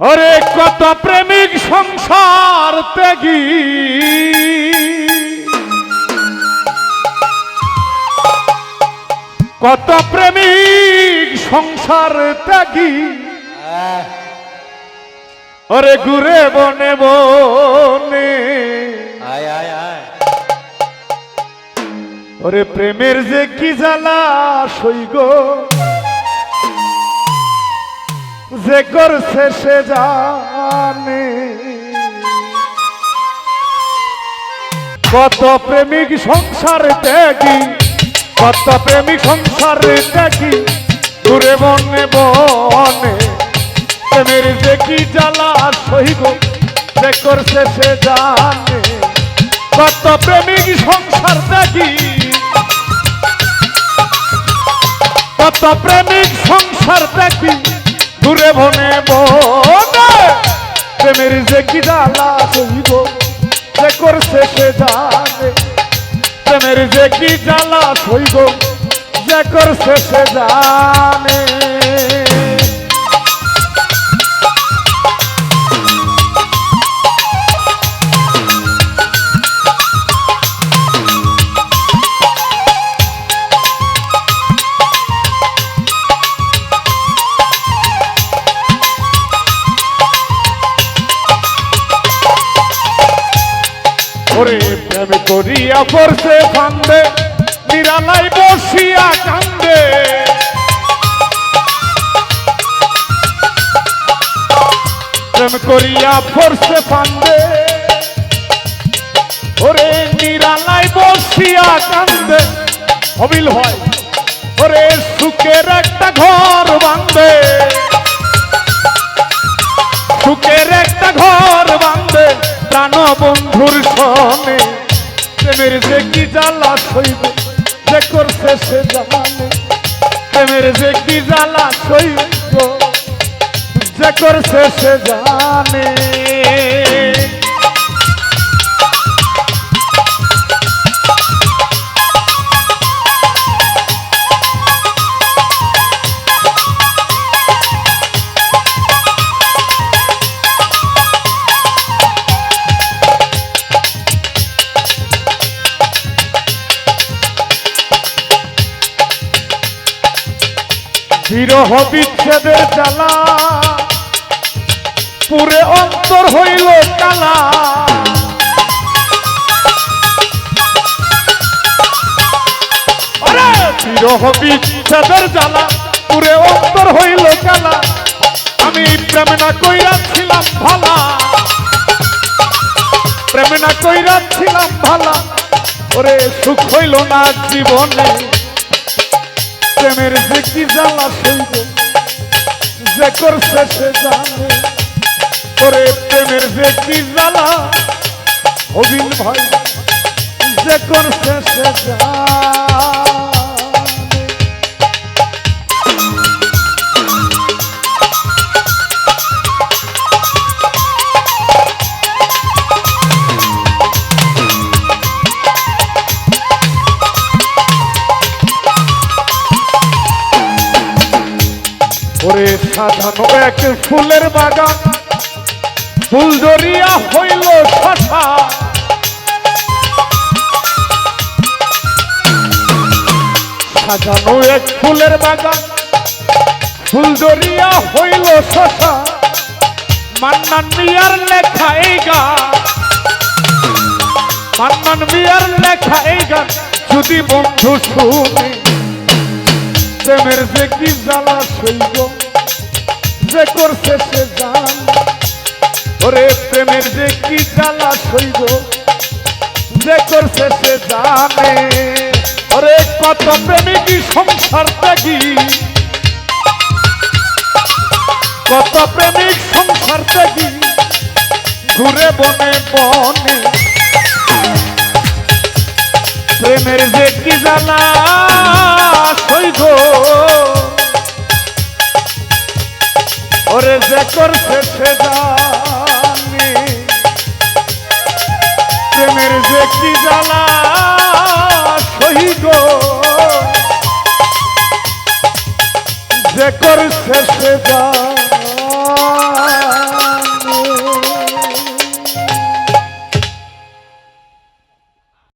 ওরে কত প্রেমিক সংসার ত্যাগী। কত প্রেমিক সংসার ত্যাগী। ওরে ঘুরে বনে বনে। আয় আয় আয়। ওরে প্রেমের যে কি জ্বালা সইগ যে করছে সে জানে। কত প্রেমিক সংসার ত্যাগী, কত প্রেমিক সংসার ত্যাগী ঘুরে বনে বনে। প্রেমের কি জ্বালা সইগ যে করছে জানে। কত প্রেমিক সংসার ত্যাগী, কত প্রেমিক সংসার দেখি দূরে বনে বনে, প্রেমের যে কি জ্বালা সহিব যে করছে সে জানে। প্রেমের যে কি জ্বালা সহিব যে করছে সে জানে। ওরে প্রেম করিয়া পড়ছে ফান্দে নিরালাই বসিয়া কান্দে। প্রেম করিয়া পড়ছে ফান্দে, ওরে নিরালাই বসিয়া কান্দে। অবিল হয়, ওরে সুখের একটা ঘর বাঁধবে সুখের একটা ঘর প্রেমের যে কি জ্বালা সইব যে করছে সে জানে প্রেমের যে কি জ্বালা সইব যে করছে সে জানে বিরহ বিচ্ছেদের জ্বালা। পুরে অন্তর হইল কালা। বিরহ বিচ্ছেদের জ্বালা, পুরে অন্তর হইল কালা। আমি প্রেম না কইরা ছিলাম ভালা। প্রেম না কইরা ছিলাম ভালা। ওরে সুখ হইল না জীবনে। প্রেমের যে কি জ্বালা সইব যে করছে সে জানে। ওরে প্রেমের যে কি জ্বালা। অবিন ভাই, যে করছে সে জানে। সাজানো এক ফুলের বাগান। ফুল জড়িয়া হইল শশা সাজানো এক ফুলের বাগান। ফুল জড়িয়া হইল শশা মান্নান মিয়ার লেখা এই গান। মান্নান মিয়ার লেখা এই গান। যদি বন্ধু শুনে, প্রেমের যে কি জ্বালা সইব যে করছে সে জান। ওরে প্রেমের যে কি জ্বালা সইব যে করছে সে জানে। ওরে কত প্রেমিক সংসার ত্যাগী। কত প্রেমিক সংসার ত্যাগী, ঘুরে বনে বনে। প্রেমের যে কি জানা সইব করে যে করছে সে জানি। প্রেমের যে কি জ্বালা সহিত যে করছে সে জানি।